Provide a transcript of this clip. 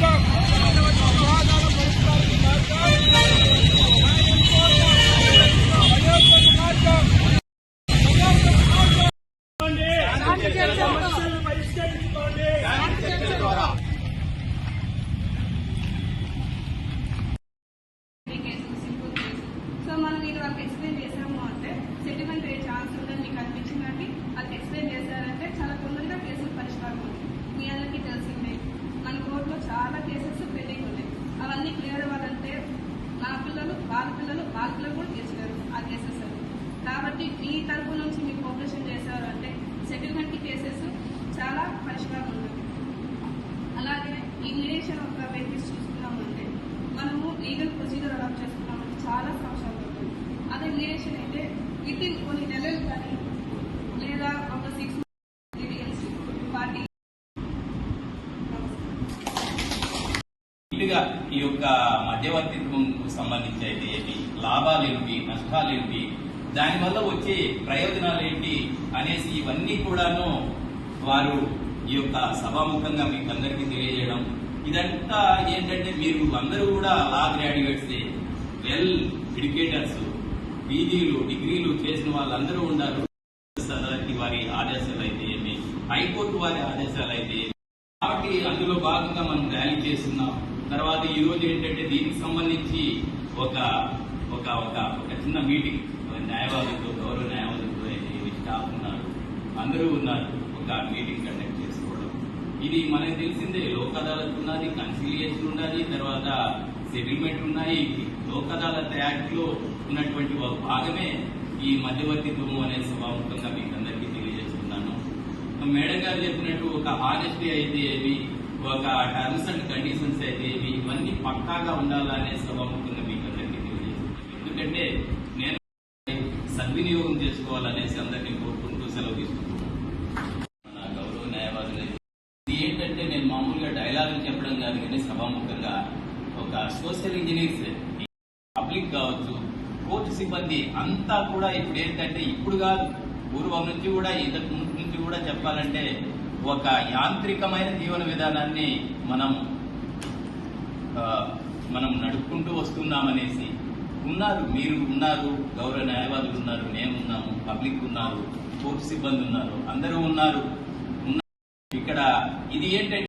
So మనం ఇది వరకు ఎక్స్ప్లెయిన్ చేసాము అంటే సెటిల్మెంట్ రేట్ ఛాన్స్ ఉందని మీకు అనిపించిందండి మార్కులు కూడా తీసుకున్నారు ఆ కేసెస్ కాబట్టి మీ తరపు నుంచి మీరు ఆపరేషన్ చేశారు అంటే సెటిల్మెంట్ కేసెస్ చాలా పరిష్కారం ఉంటుంది అలాగే ఇమిడియేషన్ ఒక బేసిస్ చూసుకున్నామంటే మనము లీగల్ ప్రొసీజర్ అడాప్ట్ చేసుకున్నామంటే చాలా సంవత్సరాలు అవుతుంది అదే ఇమిడియేషన్ అయితే పూర్తిగా ఈ యొక్క మధ్యవర్తిత్వంకు సంబంధించి అయితే ఏంటి? లాభాలు ఏంటి నష్టాలు ఏంటి దానివల్ల వచ్చే ప్రయోజనాలు ఏంటి అనేసి ఇవన్నీ కూడాను వారు ఈ యొక్క సభాముఖంగా మీకు అందరికీ తెలియజేయడం. ఇదంతా ఏంటంటే మీరు అందరూ కూడా లా గ్రాడ్యుయేట్స్ వెల్ ఎడ్యుకేటర్స్ పీజీలు డిగ్రీలు చేసిన వాళ్ళందరూ ఉన్నారు సదరికి వారి ఆదేశాలు అయితే ఏమి హైకోర్టు వారి ఆదేశాలు అయితే కాబట్టి అందులో భాగంగా మనం ర్యాలీ చేస్తున్నాం. తర్వాత ఈ రోజు ఏంటంటే దీనికి సంబంధించి ఒక ఒక ఒక ఒక చిన్న మీటింగ్ న్యాయవాదులతో గౌరవ న్యాయవాదులతో స్టాఫ్ ఉన్నారు. అందరూ ఉన్నారు ఒక మీటింగ్ కండక్ట్ చేసుకోవడం. ఇది మనకు తెలిసిందే లోక్ అదాలత్ ఉన్నది కన్సిలియేషన్ ఉన్నది తర్వాత సెటిల్మెంట్ ఉన్నాయి. లోక్ అదాలత్ యాక్ట్లో ఉన్నటువంటి ఒక భాగమే ఈ మధ్యవర్తిత్వము అనే సభాముఖంగా మీకు అందరికీ తెలియజేస్తున్నాను. మేడం గారు చెప్పినట్టు ఒక ఆనెస్టీ అయితే ఏమి ఒక టర్మ్స్ అండ్ కండిషన్స్ అయితే ఇవన్నీ పక్కాగా ఉండాలనే సభాముఖంగా మీకు అందరికీ తెలియజేస్తున్నాను. ఎందుకంటే నేను సద్వినియోగం చేసుకోవాలనేసి అందరినీ కోరుకుంటూ సెలవు తీసుకుంటున్నాను. మన గౌరవ న్యాయవాదులు ఇది ఏంటంటే నేను మామూలుగా డైలాగ్ చెప్పడం కాదు కానీ సభాముఖంగా ఒక సోషల్ ఇంజనీర్స్ పబ్లిక్ కావచ్చు కోర్టు సిబ్బంది అంతా కూడా ఇప్పుడు ఏంటంటే ఇప్పుడు కాదు. పూర్వం నుంచి కూడా ఇంతకు ముందు నుంచి కూడా చెప్పాలంటే ఒక యాంత్రికమైన జీవన విధానాన్ని మనం మనం నడుపుకుంటూ వస్తున్నామనేసి ఉన్నారు మీరు ఉన్నారు గౌరవ న్యాయవాదులు ఉన్నారు మేము ఉన్నాము పబ్లిక్ ఉన్నారు కోర్టు సిబ్బంది ఉన్నారు అందరూ ఉన్నారు ఉన్నారు. ఇక్కడ ఇది ఏంటంటే